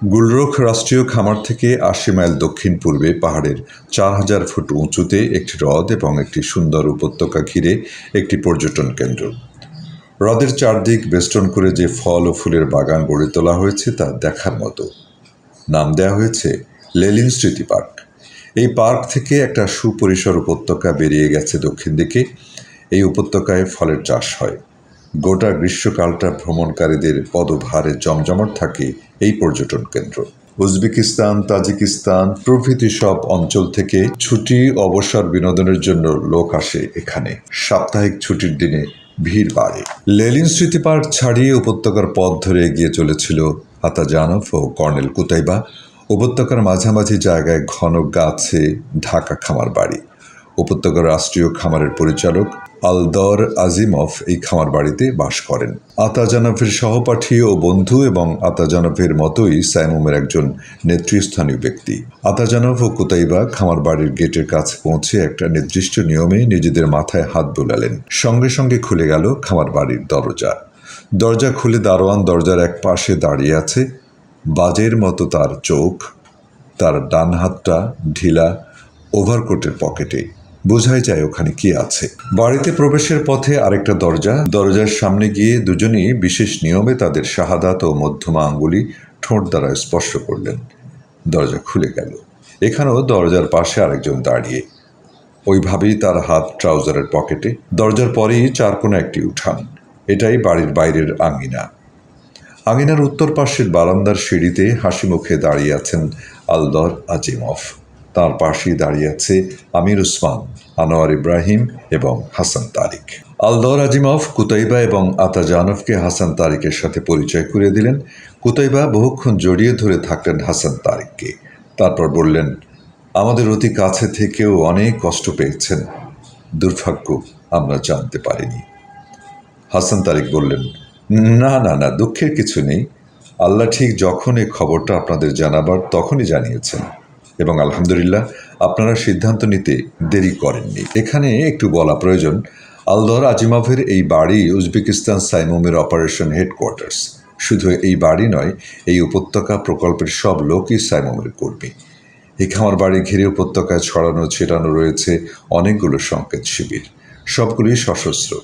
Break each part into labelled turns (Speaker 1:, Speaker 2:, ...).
Speaker 1: গুলরোখ রাষ্ট্রীয় খামার থেকে আশি মাইল দক্ষিণ পূর্বে পাহাড়ের চার হাজার ফুট উঁচুতে একটি হ্রদ এবং একটি সুন্দর উপত্যকা ঘিরে একটি পর্যটন কেন্দ্র। হ্রদের চারদিক বেষ্টন করে যে ফল ও ফুলের বাগান গড়ে তোলা হয়েছে তা দেখার মতো। নাম দেওয়া হয়েছে লেলিন স্মৃতি পার্ক। এই পার্ক থেকে একটা সুপরিসর উপত্যকা বেরিয়ে গেছে দক্ষিণ দিকে। এই উপত্যকায় ফলের চাষ হয়। গোটা গ্রীষ্মকালটা ভ্রমণকারীদের পদভারে জমজমট থাকে এই পর্যটন কেন্দ্র। উজবেকিস্তান, তাজিকিস্তান প্রভৃতি সব অঞ্চল থেকে ছুটি, অবসর বিনোদনের জন্য লোক আসে এখানে। সাপ্তাহিক ছুটির দিনে ভিড় বাড়ে। লেলিন স্মৃতি পার্ক ছাড়িয়ে উপত্যকার পথ ধরে এগিয়ে চলেছিল আতাজানফ ও কর্নেল কুতাইবা। উপত্যকার মাঝামাঝি জায়গায় ঘন গাছে ঢাকা খামার বাড়ি। উপত্যকার রাষ্ট্রীয় খামারের পরিচালক আলদর আজিমফ এই খামার বাড়িতে বাস করেন। আতাজানফের সহপাঠী ও বন্ধু এবং আতাজানফের মতোই সাইমুমের একজন নেতৃস্থানীয় ব্যক্তি। আতাজানফ ও কুতাইবা খামার বাড়ির গেটের কাছে পৌঁছে একটা নির্দিষ্ট নিয়মে নিজেদের মাথায় হাত বোলালেন। সঙ্গে সঙ্গে খুলে গেল খামার বাড়ির দরজা। দরজা খুলে দারোয়ান দরজার এক পাশে দাঁড়িয়ে আছে বাজের মতো তার চোখ, তার ডান হাতটা ঢিলা, ওভারকোটের পকেটে। বোঝাই যায় ওখানে কি আছে। বাড়িতে প্রবেশের পথে আরেকটা দরজা, দরজার সামনে গিয়ে দুজনেই বিশেষ নিয়মে তাদের শাহাদাত ও মধ্যমা আঙ্গুলি ঠোঁট দ্বারা স্পর্শ করলেন। দরজা খুলে গেল। এখানেও দরজার পাশে আরেকজন দাঁড়িয়ে। ওইভাবেই তার হাত ট্রাউজারের পকেটে। দরজার পরেই চার কোনো একটি উঠান। এটাই বাড়ির বাইরের আঙ্গিনা আঙিনার উত্তর পাশের বারান্দার সিঁড়িতে হাসি মুখে দাঁড়িয়ে আছেন আলদর আজিমফ তার পাশেই দাঁড়িয়ে আছে আমির উসমান, আনোয়ার ইব্রাহিম এবং Hasan Tariq. Aldar Azimov, Qutaiba এবং আতা জানফকে হাসান তারিকের সাথে পরিচয় করিয়ে দিলেন। কুতাইবা বহুক্ষণ জড়িয়ে ধরে থাকলেন হাসান তারিককে। তারপর বললেন, আমাদের অতি কাছে থেকেও অনেক কষ্ট পেয়েছেন। দুর্ভাগ্য, আমরা জানতে পারিনি। হাসান তারিক বললেন, না না না, দুঃখের কিছু নেই। আল্লাহ ঠিক যখন এই খবরটা আপনাদের জানাবার, তখনই জানিয়েছেন। এবং আলহামদুলিল্লাহ আপনারা সিদ্ধান্ত নিতে দেরি করেননি। এখানে একটু বলা প্রয়োজন আলদর আজিমাভের এই বাড়ি উজবেকিস্তান সাইমোমের অপারেশন হেডকোয়ার্টার্স। শুধু এই বাড়ি নয়, এই উপত্যকা প্রকল্পের সব লোকই সাইমোমের কর্মী। এই খামার বাড়ি ঘিরে উপত্যকায় ছড়ানো ছিটানো রয়েছে অনেকগুলো সংকেত শিবির। সবগুলি সশস্ত্র।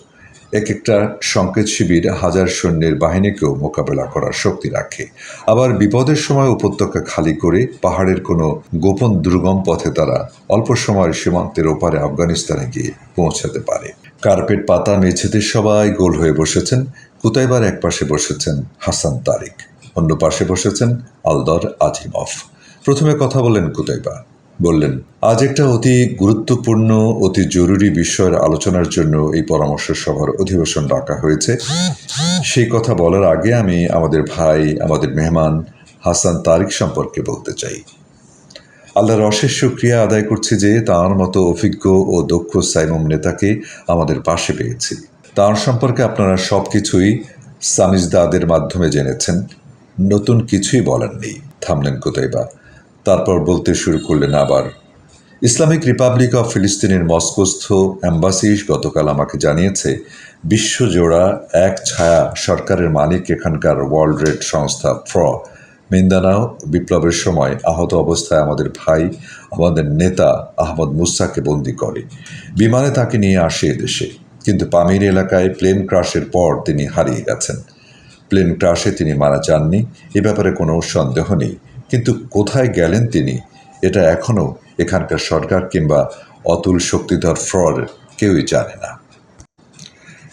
Speaker 1: এক একটা সংকেত শিবির হাজার সৈন্যের বাহিনীকেও মোকাবেলা করার শক্তি রাখে। আবার বিপদের সময় উপত্যকা খালি করে পাহাড়ের কোনো গোপন দুর্গম পথে তারা অল্প সময়ের সীমান্তের ওপারে আফগানিস্তানে গিয়ে পৌঁছাতে পারে। কার্পেট, পাতা মেঝেতে সবাই গোল হয়ে বসেছেন। কুতাইবার এক পাশে বসেছেন হাসান তারিক, অন্য পাশে বসেছেন আলদর আজিমফ প্রথমে কথা বলেন কুতাইবা বললেন, আজ একটা অতি গুরুত্বপূর্ণ, অতি জরুরি বিষয়ের আলোচনার জন্য এই পরামর্শ সভার অধিবেশন ডাকা হয়েছে। সেই কথা বলার আগে আমি আমাদের ভাই, আমাদের মেহমান হাসান তারিক সম্পর্কে বলতে চাই। আল্লাহর অশেষ শুক্রিয়া আদায় করছি যে তাঁর মতো অভিজ্ঞ ও দক্ষ সাইমম নেতাকে আমাদের পাশে পেয়েছি। তাঁর সম্পর্কে আপনারা সব কিছুই সামিজদাদের মাধ্যমে জেনেছেন। নতুন কিছুই বলার নেই। থামলেন কোথায়বা তারপর বলতে শুরু করলেন আবার। ইসলামিক রিপাবলিক অফ ফিলিস্তিনের মস্কোস্থ অ্যাম্বাসি গতকাল আমাকে জানিয়েছে, বিশ্বজোড়া এক ছায়া সরকারের মালিক এখানকার ওয়ার্ল্ড রেড সংস্থা ফ্র। মিন্দানাও বিপ্লবের সময় আহত অবস্থায় আমাদের ভাই, আমাদের নেতা আহমদ মুসাকে বন্দি করে। বিমানে তাকে নিয়ে আসে এদেশে, কিন্তু পামির এলাকায় প্লেন ক্রাশের পর তিনি হারিয়ে গেছেন। প্লেন ক্রাশে তিনি মারা যাননি, এ ব্যাপারে কোনো সন্দেহ নেই। কিন্তু কোথায় গেলেন তিনি? এটা এখনও এখানকার সরকার কিংবা অতুল শক্তিধর ফ্রড কেউই জানে না।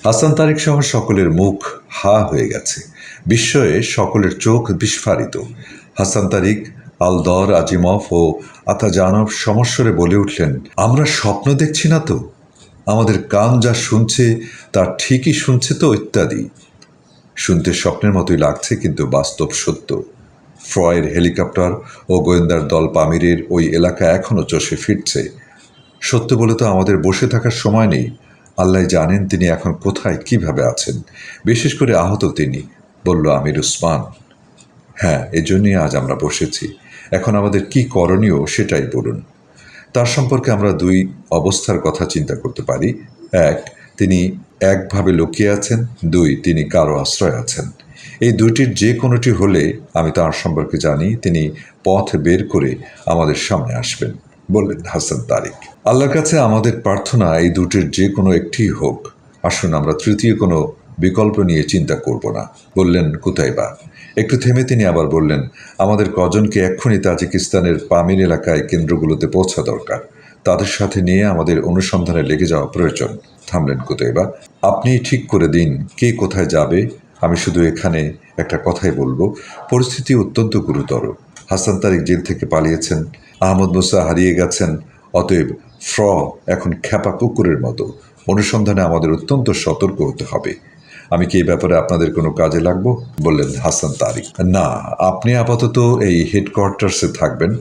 Speaker 1: হাসান তারিক সহ সকলের মুখ হা হয়ে গেছে। বিস্ময়ে সকলের চোখ বিস্ফারিত। হাসান তারিক, আলদর, আজিমফ ও আতাজানব সমস্বরে বলে উঠলেন, আমরা স্বপ্ন দেখছি না তো? আমাদের কান যা শুনছে তা ঠিকই শুনছে তো ইত্যাদি। শুনতে স্বপ্নের মতোই লাগছে কিন্তু বাস্তব সত্য। ফ্রয়ের হেলিকপ্টার ও গোয়েন্দার দল পামিরের ওই এলাকা এখনও চষে ফিরছে। সত্য বলে তো আমাদের বসে থাকার সময় নেই। আল্লাহ জানেন তিনি এখন কোথায়, কীভাবে আছেন। বিশেষ করে আহত তিনি, বলল আমির উসমান। হ্যাঁ এজন্যই আজ আমরা বসেছি। এখন আমাদের কি করণীয় সেটাই বলুন। তার সম্পর্কে আমরা দুই অবস্থার কথা চিন্তা করতে পারি। এক, তিনি একভাবে লুকিয়ে আছেন। দুই, তিনি কারও আশ্রয় আছেন। এই দুইটির যে কোনোটি হলে আমি তার সম্পর্কে জানি, তিনি পথ বের করে আমাদের সামনে আসবেন, বললেন হাসান তারিক। আল্লাহর কাছে আমাদের প্রার্থনা এই দুটির যে কোনো একটি হোক। আসুন আমরা তৃতীয় কোনো বিকল্প নিয়ে চিন্তা করব না, বললেন কোথায় বা একটু থেমে তিনি আবার বললেন, আমাদের কজনকে এক্ষুনি তাজিকিস্তানের পামির এলাকায় কেন্দ্রগুলোতে পৌঁছা দরকার। তাদের সাথে নিয়ে আমাদের অনুসন্ধানে লেগে যাওয়া প্রয়োজন, থামলেন কোথায় বা আপনি ঠিক করে দিন কে কোথায় যাবে আমি শুধু এখানে একটা কথাই বলব। পরিস্থিতি অত্যন্ত গুরুতর। হাসান তারিক জেল থেকে পালিয়েছেন, আহমদ মুসা হারিয়ে গেছেন, অতএব ফ্র এখন খ্যাপা কুকুরের মতো। অনুসন্ধানে আমাদের অত্যন্ত সতর্ক হতে হবে। আমি কি এই ব্যাপারে আপনাদের কোনো কাজে লাগবো? বললেন হাসান তারিক। না, আপনি আপাতত এই হেডকোয়ার্টার্সে থাকবেন।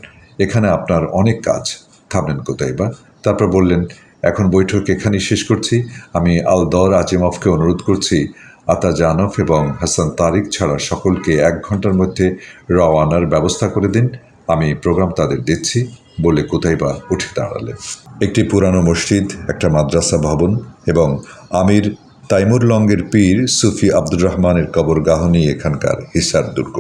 Speaker 1: এখানে আপনার অনেক কাজ। থামলেন কোথায় বা? তারপর বললেন, এখন বৈঠক এখানেই শেষ করছি। আমি আলদর আজিমফকে অনুরোধ করছি আতা জানফ এবং হাসান তারিক ছাড়া সকলকে এক ঘণ্টার মধ্যে রওয়ানার ব্যবস্থা করে দিন। আমি প্রোগ্রাম তাদের দিচ্ছি বলে কোথায় বা উঠে দাঁড়ালেন একটি পুরানো মসজিদ, একটা মাদ্রাসা ভবন এবং আমির তাইমুর লঙ্গের পীর সুফি আব্দুর রহমানের কবরগাহ নিয়ে এখানকার হিসার দুর্গ।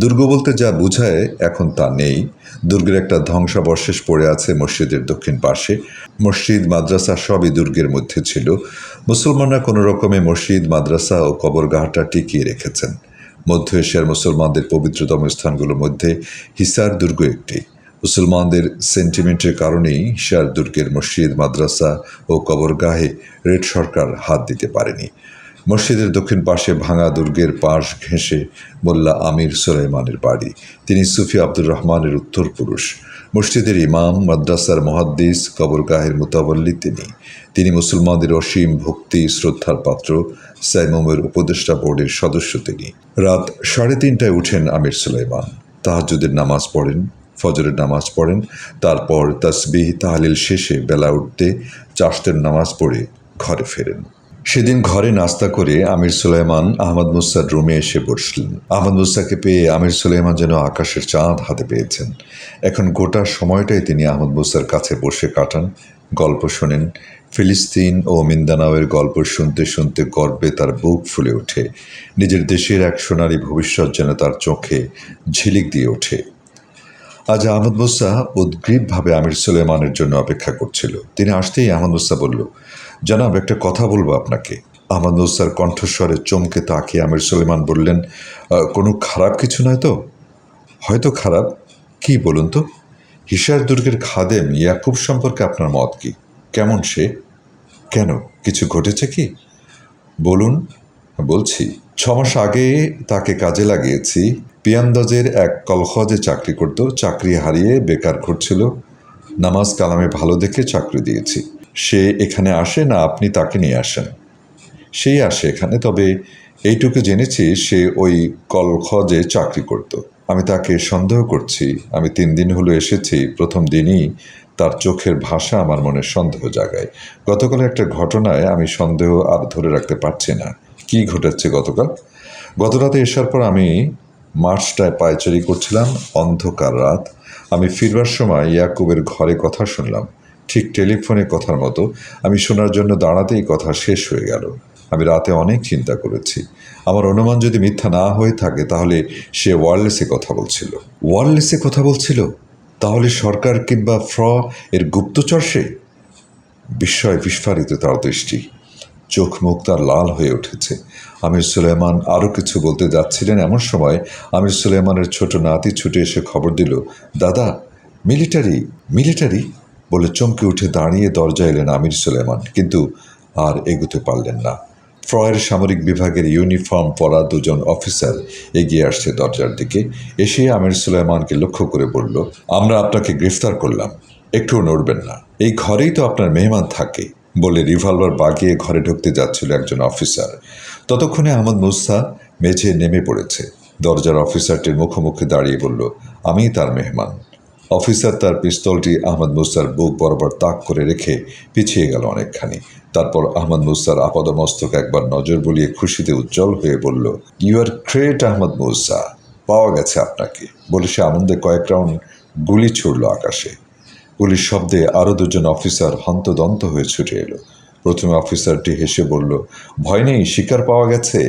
Speaker 1: দুর্গ বলতে যা বোঝায় এখন তা নেই। দুর্গের একটা ধ্বংসাবশেষ পড়ে আছে মসজিদের দক্ষিণ পাশে মসজিদ, মাদ্রাসা সবই দুর্গের মধ্যে ছিল। মুসলমানরা কোনো রকমে মসজিদ, মাদ্রাসা ও কবরগাহটা টিকিয়ে রেখেছেন। মধ্য এশিয়ার মুসলমানদের পবিত্রতম স্থানগুলোর মধ্যে হিসার দুর্গ একটি। মুসলমানদের সেন্টিমেন্টের কারণেই হিসার দুর্গের মসজিদ, মাদ্রাসা ও কবরগাহে রেড সরকার হাত দিতে পারেনি। মসজিদের দক্ষিণ পাশে ভাঙা দুর্গের পাশ ঘেঁষে মোল্লা আমির সুলাইমানের বাড়ি। তিনি সুফি আব্দুর রহমানের উত্তর পুরুষ মসজিদের ইমাম, মাদ্রাসার মহাদ্দিস, কবরগাহের মোতাবল্লি তিনি। তিনি মুসলমানদের অসীম ভক্তি, শ্রদ্ধার পাত্র, সাইমুমের উপদেষ্টা বোর্ডের সদস্য তিনি। রাত সাড়ে তিনটায় উঠেন আমির সুলাইমান। তাহাজুদের নামাজ পড়েন, ফজরের নামাজ পড়েন, তারপর তসবিহ তাহলিল শেষে বেলা উঠতে চাষতের নামাজ পড়ে ঘরে ফেরেন। সেদিন ঘরে নাস্তা করে আমির সুলাইমান আহমদ মুসার রুমে এসে বসলেন। আহমদ মুসাকে পেয়ে আমির সুলাইমান যেন আকাশের চাঁদ হাতে পেয়েছেন। এখন গোটা সময়টাই তিনি আহমদ মুসার কাছে বসে কাটান, গল্প শোনেন। ফিলিস্তিন ও মিন্দানাওয়ের গল্প শুনতে শুনতে গর্বে তার বুক ফুলে ওঠে। নিজের দেশের এক সোনালী ভবিষ্যৎ যেন তার চোখে ঝিলিক দিয়ে ওঠে। আজ আহমদ মুসা উদ্গ্রীবভাবে আমির সুলেমানের জন্য অপেক্ষা করছিল। তিনি আসতেই আহমদ মুসা বলল জানাব, একটা কথা বলব আপনাকে। আহমদ মুসার কণ্ঠস্বরে চমকে তাকিয়ে আমির সুলেমান বললেন কোনো খারাপ কিছু নয় তো? হয়তো খারাপ। কি বলুন তো? হিসার দুর্গের খাদেম ইয়াকুব সম্পর্কে আপনার মত কি? কেমন সে? কেন? কিছু ঘটেছে কি? বলুন। বলছি, ছ মাস আগে তাকে কাজে লাগিয়েছি। পিয়ান্দাজের এক কলখজে চাকরি করত, চাকরি হারিয়ে বেকার ঘুরছিল। নামাজ কালামে ভালো দেখে চাকরি দিয়েছি। সে এখানে আসে না, আপনি তাকে নিয়ে আসেন। সেই আসে এখানে, তবে এইটুকু জেনেছি, সে ওই কলখজে চাকরি করত। আমি তাকে সন্দেহ করছি। আমি তিন দিন হলো এসেছি, প্রথম দিনই তার চোখের ভাষা আমার মনে সন্দেহ জাগায়। গতকাল একটা ঘটনায় আমি সন্দেহ আর ধরে রাখতে পারছি না। কি ঘটেছে গতকাল? গত রাতে এসার পর আমি মার্চটায় পায়চারি করছিলাম, অন্ধকার রাত। আমি ফিরবার সময় ইয়াকুবের ঘরে কথা শুনলাম। ঠিক টেলিফোনে কথার মতো আমি শোনার জন্য দাঁড়াতেই কথা শেষ হয়ে গেল। আমি রাতে অনেক চিন্তা করেছি। আমার অনুমান যদি মিথ্যা না হয়ে থাকে, তাহলে সে ওয়ারলেসে কথা বলছিল। ওয়ারলেসে কথা বলছিল? তাহলে সরকার কিংবা ফ্র এর গুপ্তচর সে? বিস্ময় বিস্ফারিত তার দৃষ্টি। চোখ মুখ তার লাল হয়ে উঠেছে। আমির সুলেমান আরও কিছু বলতে যাচ্ছিলেন এমন সময় আমির সুলেমানের ছোট নাতি ছুটে এসে খবর দিল, দাদা, মিলিটারি মিলিটারি? বলে চমকে উঠে দাঁড়িয়ে দরজা এলেন আমির সুলেমান, কিন্তু আর এগুতে পারলেন না। ফ্রয়ের সামরিক বিভাগের ইউনিফর্ম পরা দুজন অফিসার এগিয়ে আসছে দরজার দিকে। এসে আমির সুলাইমানকে লক্ষ্য করে বলল, আমরা আপনাকে গ্রেফতার করলাম, একটুও নড়বেন না। এই ঘরেই তো আপনার মেহমান থাকে, বলে রিভলভার বাগিয়ে ঘরে ঢুকতে যাচ্ছিল একজন অফিসার। ততক্ষণে আহমদ মুসা মেঝে নেমে পড়েছে। দরজার অফিসারটির মুখোমুখি দাঁড়িয়ে বলল, আমি তার মেহমান। অফিসার তার পিস্তলটি আহমদ মুসার বুক বরাবর তাক করে রেখে পিছিয়ে গেল অনেকখানি। তারপর আহমদ মুসার আপাদমস্তক একবার নজর বলিয়ে খুশিতে উজ্জ্বল হয়ে বলল you are great Ahmad Musa পাওয়া গেছে আপনাকে। বলে সে আনন্দে কয়েক রাউন্ড গুলি ছুড়ল আকাশে। গুলির শব্দে আরও দুজন অফিসার হন্তদন্ত হয়ে ছুটে এলো। প্রথমে অফিসারটি হেসে বলল, ভয় নেই, শিকার পাওয়া গেছে?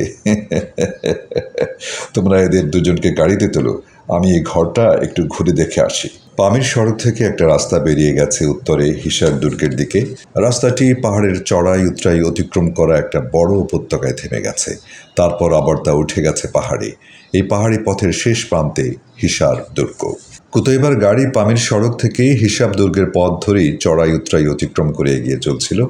Speaker 1: তোমরা এদের দুজনকে গাড়িতে তোলো। আমি এই ঘরটা একটু ঘুরে দেখে আসি। পামির সড়ক থেকে একটা রাস্তা বেরিয়ে গেছে উত্তরে হিসার দুর্গের দিকে। রাস্তাটি পাহাড়ের চড়াই উতরাই অতিক্রম করা একটা বড় উপত্যকায় থেমে গেছে। তারপর আবার তা উঠে গেছে পাহাড়ে। এই পাহাড়ি পথের শেষ প্রান্তে হিসার দুর্গ। কুতৈবার গাড়ি পামির সড়ক থেকে হিসাব দুর্গের পথ ধরেই চড়াই উতরাই অতিক্রম করে এগিয়ে চলছিল।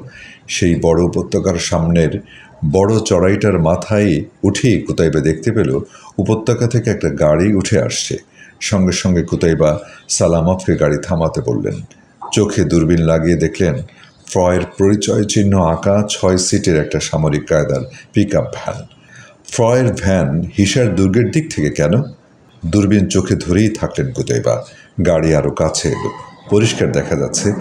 Speaker 1: সেই বড় উপত্যকার সামনের বড় চড়াইটার মাথায় উঠেই কুতাইবা দেখতে পেল, উপত্যকা থেকে একটা গাড়ি উঠে আসছে। সঙ্গে সঙ্গে কুতাইবা সালামফকে গাড়ি থামাতে বললেন। চোখে দূরবীন লাগিয়ে দেখলেন, ফ্রয়ের পরিচয় চিহ্ন আঁকা ছয় সিটের একটা সামরিক কায়দার পিক ভ্যান। ফ্রয়ের ভ্যান হিসার দুর্গের দিক থেকে কেন? দূরবীন চোখে ধরেই থাকলেন কুতৈবা গাড়ি আরও কাছে এলো। পরিষ্কার দেখা যাচ্ছে।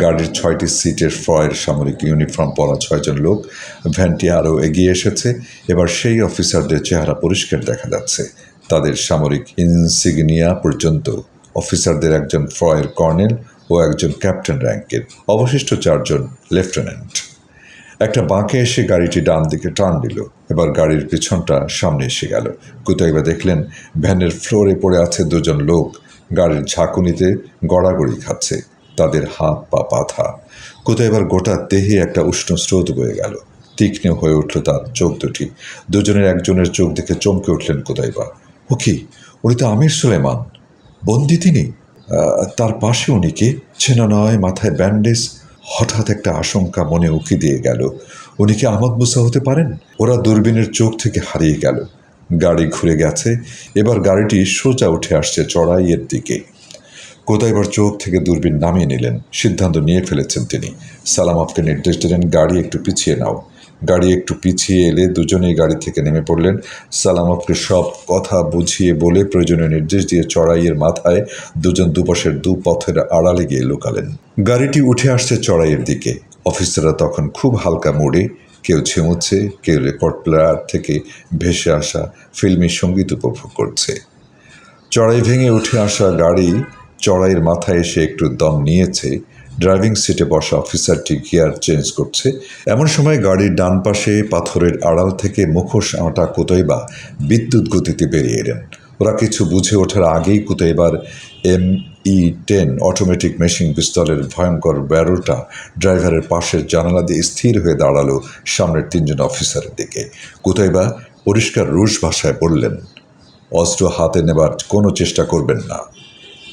Speaker 1: গাড়ির ছয়টি সিটের ফ্রয়ের সামরিক ইউনিফর্ম পরা ছয়জন লোক, ভ্যানটি আরও এগিয়ে এসেছে। এবার সেই অফিসারদের চেহারা পরিষ্কার দেখা যাচ্ছে। তাদের সামরিক ইনসিগনিয়া পর্যন্ত। অফিসারদের একজন ফ্রয়ের কর্নেল ও একজন ক্যাপ্টেন র্যাঙ্কের। অবশিষ্ট চারজন লেফটেন্যান্ট। একটা বাঁকে এসে গাড়িটি ডান দিকে টান দিল। এবার গাড়ির পিছনটা সামনে এসে গেল। কুতাইবা দেখলেন, ভ্যানের ফ্লোরে পড়ে আছে দুজন লোক। গাড়ির ঝাঁকুনিতে গড়াগড়ি খাচ্ছে। তাদের হাত পা পাথা কোথায় এবার গোটা দেহে একটা উষ্ণ স্রোত বয়ে গেল। তীক্ষ্ণ হয়ে উঠল তার চোখ দুটি। দুজনের একজনের চোখ দেখে চমকে উঠলেন কোথায়বা ও কি? উনি তো আমির সুলেমান। বন্দি তিনি? তার পাশে উনি কে? চেনা নয় মাথায় ব্যান্ডেজ। হঠাৎ একটা আশঙ্কা মনে উকি দিয়ে গেল। উনি কি আহমদ মুসা হতে পারেন? ওরা দূরবীনের চোখ থেকে হারিয়ে গেল। গাড়ি ঘুরে গেছে। এবার গাড়িটি সোজা উঠে আসছে চড়াইয়ের দিকে। কোথায় এবার চোখ থেকে দূরবীন নামিয়ে নিলেন? সিদ্ধান্ত নিয়ে ফেলেছেন তিনি। সালামতকে নির্দেশ দিলেন, গাড়ি একটু পিছিয়ে নাও। গাড়ি একটু পিছিয়ে এলে দুজনেই গাড়ি থেকে নেমে পড়লেন। সালামতকে সব কথা বুঝিয়ে বলে প্রয়োজনীয় নির্দেশ দিয়ে চড়াইয়ের মাথায় দুজন দুপাশের দু পথের আড়ালে গিয়ে লুকালেন। গাড়িটি উঠে আসছে চড়াইয়ের দিকে। অফিসাররা তখন খুব হালকা মোড়ে কেউ ঝিমুচ্ছে, কেউ রেকর্ড প্লেয়ার থেকে ভেসে আসা ফিল্মি সংগীত উপভোগ করছে। চড়াই ভেঙে উঠে আসা গাড়ি চড়াইয়ের মাথায় এসে একটু দম নিয়েছে। ড্রাইভিং সিটে বসা অফিসারটি গিয়ার চেঞ্জ করছে। এমন সময় গাড়ির ডান পাশে পাথরের আড়াল থেকে মুখোশ আঁটা কোতৈবা বিদ্যুৎ গতিতে বেরিয়ে এলেন। ওরা কিছু বুঝে ওঠার আগেই কোতৈবার M E ten automatic machine পিস্তলের ভয়ঙ্কর ব্যারোটা ড্রাইভারের পাশের জানালা দিয়ে স্থির হয়ে দাঁড়াল সামনের তিনজন অফিসারের দিকে। কোতৈবা পরিষ্কার রুশ ভাষায় বললেন, অস্ত্র হাতে নেবার কোনো চেষ্টা করবেন না।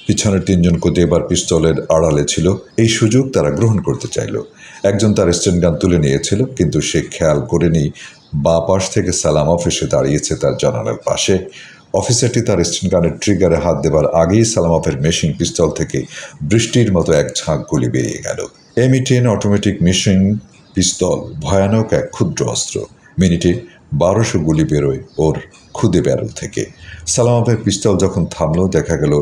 Speaker 1: পিছনের তিনজন কোতে এবার পিস্তলের আড়ালে ছিল, এই সুযোগ তারা গ্রহণ করতে চাইল। একজন তার স্টেন গান তুলে নিয়েছিল, কিন্তু সে খেয়াল করেনি, বাঁ পাশ থেকে সালাম অফিসে দাঁড়িয়েছে তার জানালার পাশে। অফিসারটি তার স্টেন গানের ট্রিগারে হাত দেবার আগেই সালামফের মেশিন পিস্তল থেকে বৃষ্টির মতো এক ঝাঁক গুলি বেরিয়ে গেল। M E ten automatic machine pistol, ভয়ানক এক ক্ষুদ্র অস্ত্র। মিনিটে বারোশো গুলি বেরোয় ওর খুদে ব্যারল থেকে। সালামাবের পিস্তল যখন থামলো, দেখা গেল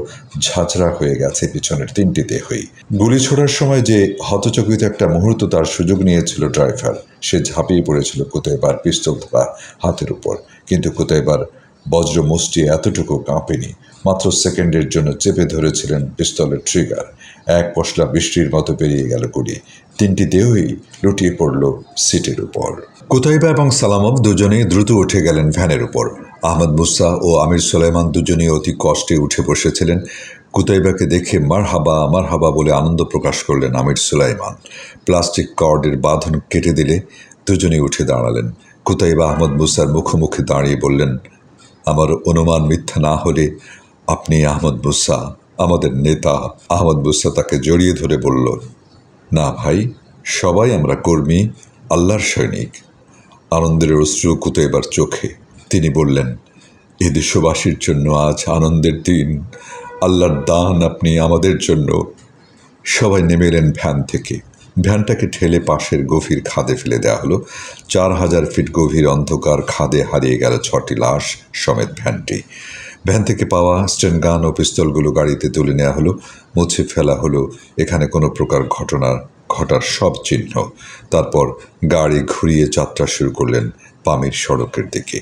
Speaker 1: ঝাঁঝরা হয়ে গেছে পিছনের তিনটি দেহই। গুলি ছোড়ার সময় যে হতচকিত একটা মুহূর্ত তার সুযোগ নিয়েছিল ড্রাইভার। সে ঝাঁপিয়ে পড়েছিল কোথায়বার পিস্তল ধরা হাতের উপর। কিন্তু কোথায়বার বজ্র মুষ্টি এতটুকু কাঁপেনি, মাত্র সেকেন্ডের জন্য চেপে ধরেছিলেন পিস্তলের ট্রিগার এক পশলা বৃষ্টির মতো বেরিয়ে গেল গুলি তিনটি দেহই লুটিয়ে পড়ল সিটের উপর। কুতাইবা এবং সালামত দুজনেই দ্রুত উঠে গেলেন ভ্যানের উপর। আহমদ মুসা ও আমির সুলাইমান দুজনেই অতি কষ্টে উঠে বসেছিলেন। কুতাইবাকে দেখে মার হাবা আমার হাবা বলে আনন্দ প্রকাশ করলেন আমির সুলাইমান। প্লাস্টিক কর্ডের বাঁধন কেটে দিলে দুজনেই উঠে দাঁড়ালেন। কুতাইবা, আহমদ মুসার মুখোমুখি দাঁড়িয়ে বললেন আমার অনুমান মিথ্যা না হলে আপনি আহমদ মুসা আমাদের নেতা আহমদ মুসা তাকে জড়িয়ে ধরে বলল, না ভাই, সবাই আমরা কর্মী, আল্লাহর সৈনিক। আনন্দের অশ্রু কুতো এবার চোখে। তিনি বললেন, এ দেশবাসীর জন্য আজ আনন্দের দিন। আল্লাহর দান আপনি আমাদের জন্য। সবাই নেমে এলেন ভ্যান থেকে। ভ্যানটাকে ঠেলে পাশের গভীর খাদে ফেলে দেওয়া হলো। চার হাজার ফিট গভীর অন্ধকার খাদে হারিয়ে গেল ছটি লাশ সমেত ভ্যানটি। ভ্যান থেকে পাওয়া স্টেন গান ও পিস্তলগুলো গাড়িতে তুলে নেওয়া হলো। মুছে ফেলা হলো। এখানে কোনো প্রকার ঘটনার, ঘটার সব চিহ্ন। তারপর গাড়ি ঘুরিয়ে যাত্রা শুরু করলেন পামির সড়কের দিকে।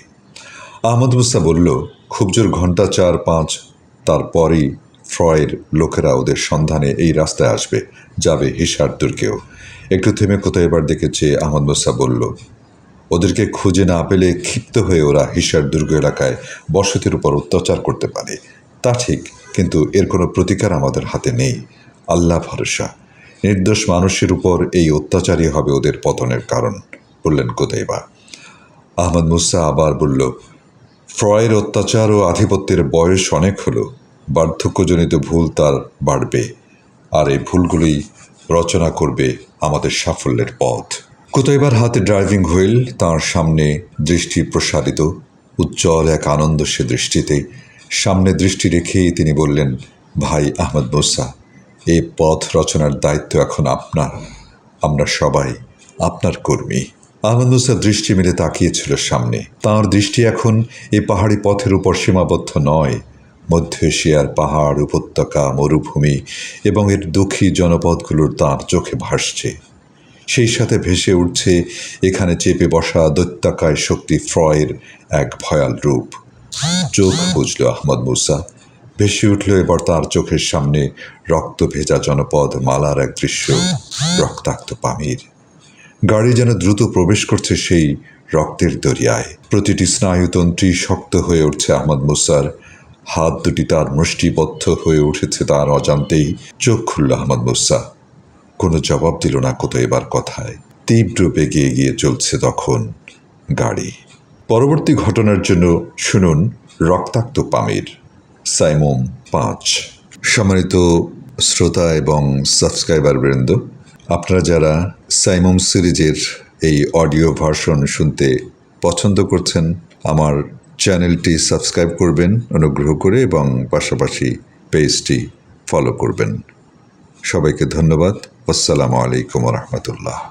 Speaker 1: আহমদ মুস্তা বলল, খুব জোর ঘণ্টা চার পাঁচ, তারপরেই ফ্রয়ের লোকেরা ওদের সন্ধানে এই রাস্তায় আসবে, যাবে হিসার দুর্গেও একটু থেমে কোথায় এবার দেখেছে আহমদ মুসা বলল, ওদেরকে খুঁজে না পেলে ক্ষিপ্ত হয়ে ওরা হিসার দুর্গ এলাকায় বসতির উপর অত্যাচার করতে পারে। তা ঠিক, কিন্তু এর কোনো প্রতিকার আমাদের হাতে নেই। আল্লাহ ভরসা। নির্দোষ মানুষের উপর এই অত্যাচারই হবে ওদের পতনের কারণ। বললেন কোথাইবা। আহমদ মুসা আবার বলল ফ্রয়ের অত্যাচার ও আধিপত্যের বয়স অনেক হলো। বার্ধক্যজনিত ভুল তার বাড়বে, আর এই ভুলগুলোই রচনা করবে আমাদের সাফল্যের পথ। কোথায়বার হাতে ড্রাইভিং হুইল, তার সামনে দৃষ্টি প্রসারিত, উজ্জ্বল এক আনন্দ সে দৃষ্টিতে, সামনে দৃষ্টি রেখেই তিনি বললেন, ভাই আহমদ মুসা এই পথ রচনার দায়িত্ব এখন আপনার, আমরা সবাই আপনার কর্মী। আহমদ মুসা দৃষ্টি মেলে তাকিয়েছিল সামনে। তার দৃষ্টি এখন এই পাহাড়ি পথের উপর সীমাবদ্ধ নয় মধ্য এশিয়ার পাহাড়, উপত্যকা, মরুভূমি এবং এর দুঃখী জনপদগুলোর তাঁর চোখে ভাসছে। সেই সাথে ভেসে উঠছে এখানে চেপে বসা দৈত্যাকায় শক্তি ফ্রয়ের এক ভয়াল রূপ। চোখ বুঝল আহমদ মুসা। ভেসে উঠল এবার তার চোখের সামনে রক্ত ভেজা জনপদ মালার এক দৃশ্য, রক্তাক্ত পামির। গাড়ি যেন দ্রুত প্রবেশ করছে সেই রক্তের দরিয়ায়। প্রতিটি স্নায়ুতন্ত্রী শক্ত হয়ে উঠছে আহমদ মুসার হাত দুটি তার মুষ্টিবদ্ধ হয়ে উঠেছে তার অজান্তেই। চোখ খুলল আহমদ মুসা। কোনো জবাব দিল না কোথাও এবার কথায়। তীব্র বেগে এগিয়ে চলছে তখন গাড়ি। পরবর্তী ঘটনার জন্য শুনুন রক্তাক্ত পামির, সাইমোম পাঁচ। সম্মানিত শ্রোতা এবং সাবস্ক্রাইবার বৃন্দ, আপনারা যারা সাইমোম সিরিজের এই অডিও ভার্সন শুনতে পছন্দ করছেন, আমার চ্যানেলটি সাবস্ক্রাইব করবেন, অনুগ্রহ করে এবং পাশাপাশি পেজটি ফলো করবেন। সবাইকে ধন্যবাদ। আসসালামু আলাইকুম রহমতুল্লাহ।